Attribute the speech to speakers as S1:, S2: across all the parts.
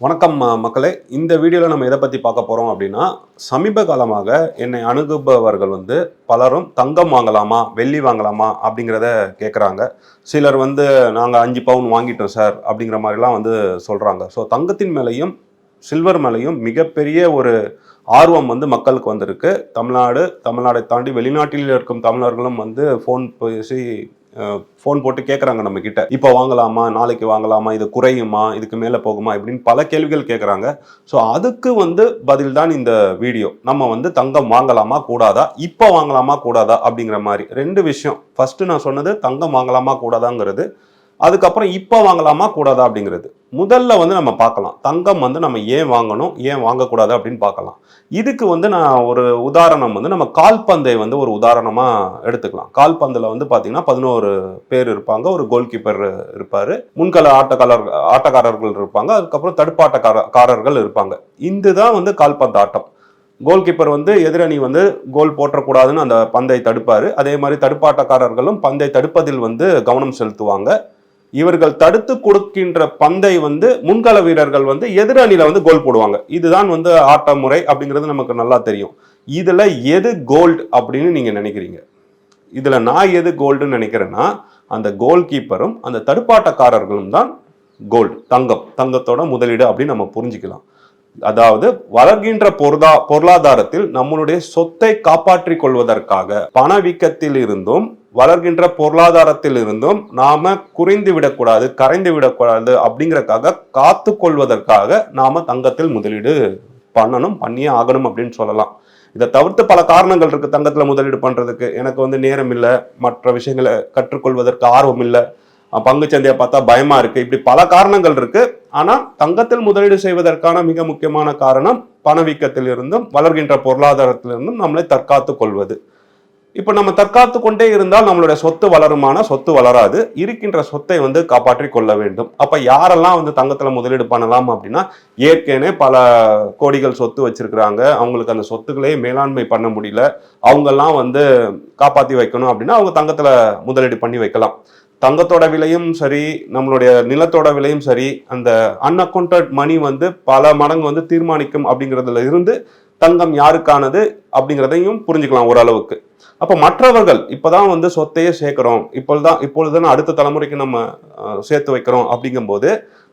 S1: வணக்கம் மக்களே. இந்த வீடியோவில் நம்ம எதை பற்றி பார்க்க போகிறோம் அப்படின்னா சமீப காலமாக என்னை அணுகுபவர்கள் வந்து பலரும் தங்கம் வாங்கலாமா வெள்ளி வாங்கலாமா அப்படிங்கிறத கேட்குறாங்க சிலர் வந்து நாங்கள் அஞ்சு பவுன் வாங்கிட்டோம் சார் அப்படிங்கிற மாதிரிலாம் வந்து சொல்கிறாங்க ஸோ தங்கத்தின் மேலேயும் சில்வர் மேலேயும் மிகப்பெரிய ஒரு ஆர்வம் வந்து மக்களுக்கு வந்திருக்கு. தமிழ்நாடு தமிழ்நாடை தாண்டி வெளிநாட்டில் இருக்கும் தமிழர்களும் வந்து ஃபோன் பேசி ஃபோன் போட்டு கேட்குறாங்க நம்ம கிட்ட இப்போ வாங்கலாமா? நாளைக்கு வாங்கலாமா? இது குறையுமா? இதுக்கு மேலே போகுமா? இப்படின்னு பல கேள்விகள் கேட்குறாங்க ஸோ அதுக்கு வந்து பதில் தான் இந்த வீடியோ. நம்ம வந்து தங்கம் வாங்கலாமா? கூடாதா? இப்போ வாங்கலாமா? கூடாதா? அப்படிங்கிற மாதிரி. ரெண்டு விஷயம். ஃபர்ஸ்ட் நான் சொன்னது தங்கம் வாங்கலாமா? கூடாதாங்கிறது. அதுக்கப்புறம் இப்போ வாங்கலாமா? கூடாதா? அப்படிங்கிறது. முதல்ல வந்து நம்ம பார்க்கலாம். தங்கம் வந்து நம்ம ஏன் வாங்கணும் ஏன் வாங்கக்கூடாது அப்படின்னு பார்க்கலாம். இதுக்கு வந்து நான் ஒரு உதாரணம் வந்து நம்ம கால்பந்தை வந்து ஒரு உதாரணமாக எடுத்துக்கலாம். கால்பந்தில் வந்து பார்த்தீங்கன்னா பதினோரு பேர் இருப்பாங்க ஒரு கோல் கீப்பர் இருப்பார் முன்கள ஆட்டக்காரர் ஆட்டக்காரர்கள் இருப்பாங்க அதுக்கப்புறம் தடுப்பாட்டக்காரர்கள் இருப்பாங்க இருப்பாங்க. இதுதான் வந்து கால்பந்து ஆட்டம். கோல் கீப்பர் வந்து எதிரணி வந்து கோல் போற்றக்கூடாதுன்னு அந்த பந்தை தடுப்பார். அதே மாதிரி தடுப்பாட்டக்காரர்களும் பந்தை தடுப்பதில் வந்து கவனம் செலுத்துவாங்க. இவர்கள் தடுத்து கொடுக்கின்ற பந்தை வந்து முன்கள வீரர்கள் வந்து எதிரணியில வந்து கோல் போடுவாங்க. இதுதான் வந்து ஆட்ட முறை அப்படிங்கிறது நமக்கு நல்லா தெரியும். இதுல எது கோல்டு அப்படின்னு நீங்க நினைக்கிறீங்க? இதுல நான் எது கோல்டுன்னு நினைக்கிறேன்னா அந்த கோல் கீப்பரும் அந்த தடுப்பாட்டக்காரர்களும் தான் கோல்டு தங்கம். தங்கத்தோட முதலீடு அப்படின்னு நம்ம புரிஞ்சுக்கலாம். அதாவது வளர்கின்ற பொருளா பொருளாதாரத்தில் நம்மளுடைய சொத்தை காப்பாற்றிக் கொள்வதற்காக பணவீக்கத்தில் இருந்தும் வளர்கின்ற பொருளாதாரத்தில் இருந்தும் நாம குறைந்து விடக்கூடாது கரைந்து விடக்கூடாது அப்படிங்கறக்காக காத்து கொள்வதற்காக நாம தங்கத்தில் முதலீடு பண்ணணும் பண்ணியே ஆகணும் அப்படின்னு சொல்லலாம். இதை தவிர்த்து பல காரணங்கள் இருக்கு தங்கத்துல முதலீடு பண்றதுக்கு. எனக்கு வந்து நேரம் இல்லை. மற்ற விஷயங்களை கற்றுக்கொள்வதற்கு ஆர்வம் இல்லை. பங்குச்சந்தையை பார்த்தா பயமா இருக்கு. இப்படி பல காரணங்கள் இருக்கு. ஆனா தங்கத்தில் முதலீடு செய்வதற்கான மிக முக்கியமான காரணம் பணவீக்கத்திலிருந்தும் வளர்கின்ற பொருளாதாரத்திலிருந்தும் நம்மளை தற்காத்து கொள்வது. இப்போ நம்ம தற்காத்து கொண்டே இருந்தால் நம்மளுடைய சொத்து வளருமான சொத்து வளராது. இருக்கின்ற சொத்தை வந்து காப்பாற்றி கொள்ள வேண்டும். அப்போ யாரெல்லாம் வந்து தங்கத்தில் முதலீடு பண்ணலாம் அப்படின்னா ஏற்கனவே பல கோடிகள் சொத்து வச்சிருக்கிறாங்க. அவங்களுக்கு அந்த சொத்துக்களே மேலாண்மை பண்ண முடியல. அவங்கெல்லாம் வந்து காப்பாற்றி வைக்கணும் அப்படின்னா அவங்க தங்கத்தில் முதலீடு பண்ணி வைக்கலாம். தங்கத்தோட விலையும் சரி நம்மளுடைய நிலத்தோட விலையும் சரி அந்த அன்அக்கௌண்டட் மணி வந்து பல மடங்கு வந்து தீர்மானிக்கும் அப்படிங்கிறதுல இருந்து தங்கம் யாருக்கானது அப்படிங்கிறதையும் புரிஞ்சுக்கலாம் ஓரளவுக்கு. அப்போ மற்றவர்கள் இப்போதான் வந்து சொத்தையே சேர்க்கிறோம். இப்பொழுதுதான் இப்பொழுதுதான் அடுத்த தலைமுறைக்கு நம்ம சேர்த்து வைக்கிறோம் அப்படிங்கும்போது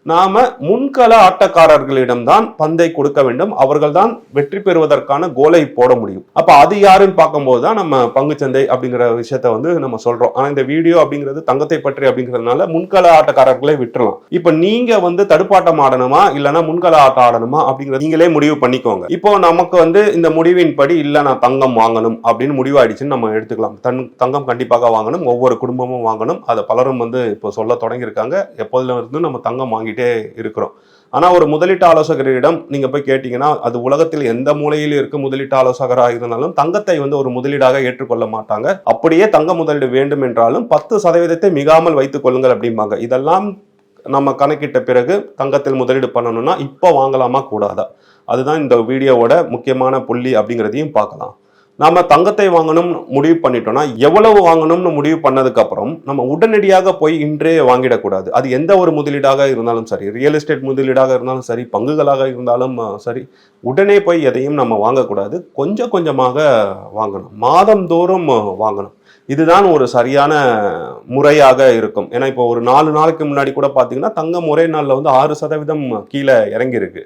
S1: நாம முன்கள ஆட்டக்காரர்களிடம்தான் பந்தை கொடுக்க வேண்டும். அவர்கள்தான் வெற்றி பெறுவதற்கான கோலை போட முடியும். அப்ப அது யாருன்னு பார்க்கும்போது தான் நம்ம பங்குச்சந்தை அப்படிங்கிற விஷயத்த வந்து நம்ம சொல்றோம். ஆனா இந்த வீடியோ அப்படிங்கிறது தங்கத்தை பற்றி அப்படிங்கிறதுனால முன்கள ஆட்டக்காரர்களை விட்டுறலாம். இப்ப நீங்க வந்து தடுப்பாட்டம் ஆடணுமா? இல்லைன்னா முன்கள ஆட்டம் ஆடணுமா? அப்படிங்கறத நீங்களே முடிவு பண்ணிக்கோங்க. இப்போ நமக்கு வந்து இந்த முடிவின்படி இல்ல நான் தங்கம் வாங்கணும் அப்படின்னு முடிவாயிடுச்சுன்னு நம்ம எடுத்துக்கலாம். தன் தங்கம் கண்டிப்பாக வாங்கணும். ஒவ்வொரு குடும்பமும் வாங்கணும். அதை பலரும் வந்து இப்போ சொல்ல தொடங்கியிருக்காங்க. எப்போதுல இருந்து நம்ம தங்கம் வாங்கிட்டு இருக்கிறோம். ஆனால் ஒரு முதலீட்டு ஆலோசகரிடம் நீங்கள் போய் கேட்டிங்கன்னா அது உலகத்தில் எந்த மூலையில் இருக்க முதலீட்டு ஆலோசகராக இருந்தாலும் தங்கத்தை வந்து ஒரு முதலீடாக ஏற்றுக்கொள்ள மாட்டாங்க. அப்படியே தங்க முதலீடு வேண்டும் என்றாலும் பத்து சதவீதத்தை மிகாமல் வைத்துக் கொள்ளுங்கள் அப்படிம்பாங்க. இதெல்லாம் நம்ம கணக்கிட்ட பிறகு தங்கத்தில் முதலீடு பண்ணணும்னா இப்போ வாங்கலாமா கூடாதா? அதுதான் இந்த வீடியோவோட முக்கியமான புள்ளி அப்படிங்கிறதையும் பார்க்கலாம். நாம் தங்கத்தை வாங்கணும்னு முடிவு பண்ணிட்டோம்னா எவ்வளவு வாங்கணும்னு முடிவு பண்ணதுக்கப்புறம் நம்ம உடனடியாக போய் இன்றே வாங்கிடக்கூடாது. அது எந்த ஒரு முதலீடாக இருந்தாலும் சரி ரியல் எஸ்டேட் முதலீடாக இருந்தாலும் சரி பங்குகளாக இருந்தாலும் சரி உடனே போய் எதையும் நம்ம வாங்கக்கூடாது. கொஞ்சம் கொஞ்சமாக வாங்கணும். மாதந்தோறும் வாங்கணும். இதுதான் ஒரு சரியான முறையாக இருக்கும். ஏன்னா இப்போ ஒரு நாலு நாளைக்கு முன்னாடி கூட பார்த்தீங்கன்னா தங்கம் ஒரே நாளில் வந்து ஆறு சதவீதம் கீழே இறங்கியிருக்கு.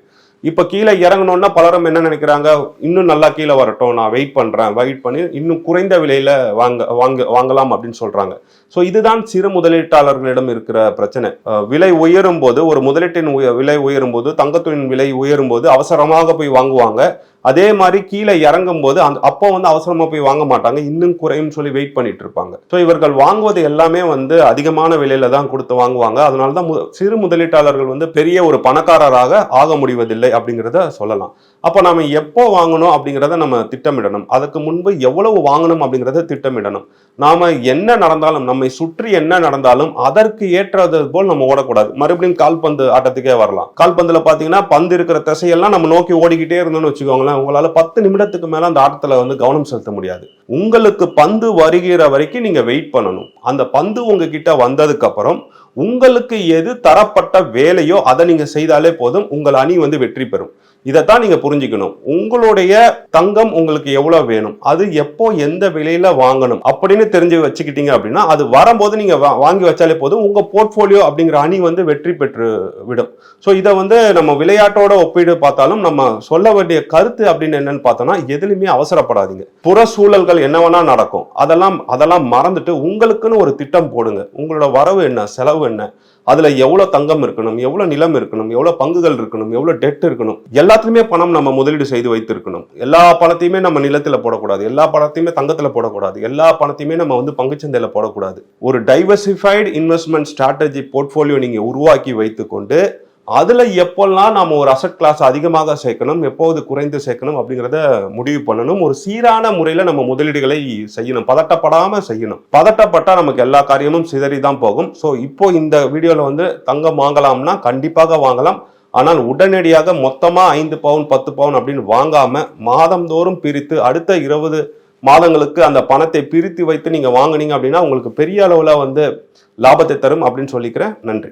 S1: இப்போ கீழே இறங்கணும்னா பலரும் என்ன நினைக்கிறாங்க? இன்னும் நல்லா கீழே வரட்டும் நான் வெயிட் பண்ணுறேன் வெயிட் பண்ணி இன்னும் குறைந்த விலையில் வாங்க வாங்க வாங்கலாம் அப்படின்னு சொல்கிறாங்க ஸோ இதுதான் சிறு முதலீட்டாளர்களிடம் இருக்கிற பிரச்சனை. விலை உயரும் போது ஒரு முதலீட்டின் விலை உயரும் போது தங்கத்தின் விலை உயரும் போது அவசரமாக போய் வாங்குவாங்க. அதே மாதிரி கீழே இறங்கும் போது அந்த அப்போ வந்து அவசரமா போய் வாங்க மாட்டாங்க. இன்னும் குறையும் சொல்லி வெயிட் பண்ணிட்டு இருப்பாங்க. ஸோ இவர்கள் வாங்குவது எல்லாமே வந்து அதிகமான விலையில தான் கொடுத்து வாங்குவாங்க. அதனால தான் மு- சிறு முதலீட்டாளர்கள் வந்து பெரிய ஒரு பணக்காரராக ஆக முடிவதில்லை அப்படிங்கிறத சொல்லலாம். அப்போ நாம எப்போ வாங்கணும் அப்படிங்கிறத நம்ம திட்டமிடணும். அதுக்கு முன்பு எவ்வளவு வாங்கணும் அப்படிங்கிறத திட்டமிடணும். நாம என்ன நடந்தாலும் நம்மை சுற்றி என்ன நடந்தாலும் அதற்கு ஏற்றது போல் நம்ம ஓடக்கூடாது. மறுபடியும் கால்பந்து ஆட்டத்துக்கே வரலாம். கால்பந்துல பாத்தீங்கன்னா பந்து இருக்கிற திசையெல்லாம் நம்ம நோக்கி ஓடிக்கிட்டே இருந்தோம்னு வச்சுக்கோங்களேன். வச்சுக்கோங்களேன் உங்களால பத்து நிமிடத்துக்கு மேல அந்த ஆட்டத்துல வந்து கவனம் செலுத்த முடியாது. உங்களுக்கு பந்து வருகிற வரைக்கும் நீங்க வெயிட் பண்ணணும். அந்த பந்து உங்ககிட்ட வந்ததுக்கு அப்புறம் உங்களுக்கு எது தரப்பட்ட வேலையோ அதை நீங்க செய்தாலே போதும். உங்கள் அணி வந்து வெற்றி பெறும். இதைத்தான் நீங்க புரிஞ்சுக்கணும். உங்களுடைய தங்கம் உங்களுக்கு எவ்வளவு வேணும்? அது எப்போ எந்த விலையில வாங்கணும்? அப்படின்னு தெரிஞ்சு வச்சுக்கிட்டீங்க அப்படின்னா அது வரும்போது நீங்க வா- வாங்கி வச்சாலே போதும். உங்க போர்ட்போலியோ அப்படிங்கிற அணி வந்து வெற்றி பெற்று விடும். ஸோ இதை வந்து நம்ம விளையாட்டோட ஒப்பீடு பார்த்தாலும் நம்ம சொல்ல வேண்டிய கருத்து அப்படின்னு என்னன்னு பார்த்தோம்னா எதுலையுமே அவசரப்படாதீங்க. புற சூழல்கள் என்ன வேணா நடக்கும். அதெல்லாம் அதெல்லாம் மறந்துட்டு உங்களுக்குன்னு ஒரு திட்டம் போடுங்க. உங்களோட வரவு என்ன செலவு என்ன? அதுல எவ்வளவு தங்கம் இருக்கணும் எவ்வளவு நிலம் இருக்கணும் எவ்வளவு பங்குகள் இருக்கணும் எவ்வளவு டெட் இருக்கணும் எல்லாத்துலயுமே பணம் நம்ம முதலீடு செய்து வைத்திருக்கணும். எல்லா பணத்தையுமே நம்ம நிலத்துல போடக்கூடாது எல்லா பணத்தையுமே தங்கத்துல போடக்கூடாது எல்லா பணத்தையுமே நம்ம வந்து பங்குச்சந்தையில போடக்கூடாது. ஒரு டைவர்சிஃபைடு இன்வெஸ்ட்மெண்ட் ஸ்ட்ராட்டஜி போர்ட்ஃபோலியோ நீங்க உருவாக்கி வைத்துக்கொண்டு அதில் எப்போல்லாம் நாம் ஒரு அசட் கிளாஸ் அதிகமாக சேர்க்கணும் எப்போது குறைந்து சேர்க்கணும் அப்படிங்கிறத முடிவு பண்ணணும். ஒரு சீரான முறையில் நம்ம முதலீடுகளை செய்யணும். பதட்டப்படாமல் செய்யணும். பதட்டப்பட்டால் நமக்கு எல்லா காரியமும் சிதறி தான் போகும். ஸோ இப்போ இந்த வீடியோவில் வந்து தங்கம் வாங்கலாம்னா கண்டிப்பாக வாங்கலாம். ஆனால் உடனடியாக மொத்தமாக ஐந்து பவுன் பத்து பவுன் அப்படின்னு வாங்காமல் மாதந்தோறும் பிரித்து அடுத்த இருபது மாதங்களுக்கு அந்த பணத்தை பிரித்து வைத்து நீங்கள் வாங்குனீங்க அப்படின்னா உங்களுக்கு பெரிய அளவில் வந்து லாபத்தை தரும் அப்படின்னு சொல்லிக்கிறேன். நன்றி.